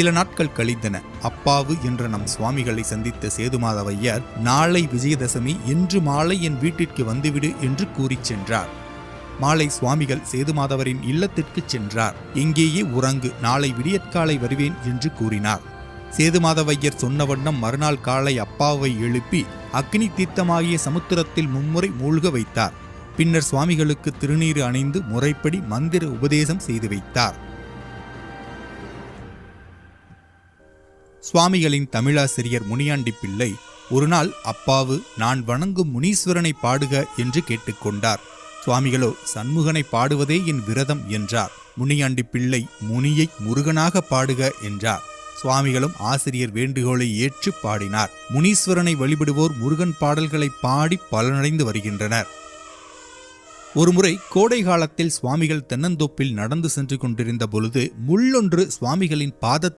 சில நாட்கள் கழிந்தன. அப்பாவு என்ற நம் சுவாமிகளை சந்தித்த சேதுமாதவையர் நாளை விஜயதசமி இன்று மாலை என் வீட்டிற்கு வந்துவிடு என்று கூறிச் சென்றார். மாலை சுவாமிகள் சேதுமாதவரின் இல்லத்திற்குச் சென்றார். எங்கேயே உறங்கு நாளை விடியற்காலை வருவேன் என்று கூறினார். சேதுமாதவையர் சொன்ன வண்ணம் மறுநாள் காலை அப்பாவை எழுப்பி அக்னி தீர்த்தமாகிய சமுத்திரத்தில் மும்முறை மூழ்க வைத்தார். பின்னர் சுவாமிகளுக்கு திருநீறு அணிந்து முறைப்படி மந்திர உபதேசம் செய்து வைத்தார். சுவாமிகளின் தமிழாசிரியர் முனியாண்டி பிள்ளை ஒருநாள் அப்பாவு நான் வணங்கும் முனீஸ்வரனை பாடுக என்று கேட்டுக்கொண்டார். சுவாமிகளோ சண்முகனை பாடுவதே என் விரதம் என்றார். முனியாண்டி பிள்ளை முனியை முருகனாக பாடுக என்றார். சுவாமிகளும் ஆசிரியர் வேண்டுகோளை ஏற்று பாடினார். முனீஸ்வரனை வழிபடுவோர் முருகன் பாடல்களை பாடி பலனடைந்து வருகின்றனர். ஒருமுறை கோடை காலத்தில் சுவாமிகள் தென்னந்தோப்பில் நடந்து சென்று கொண்டிருந்த பொழுது முள்ளொன்று சுவாமிகளின் பாதத்தை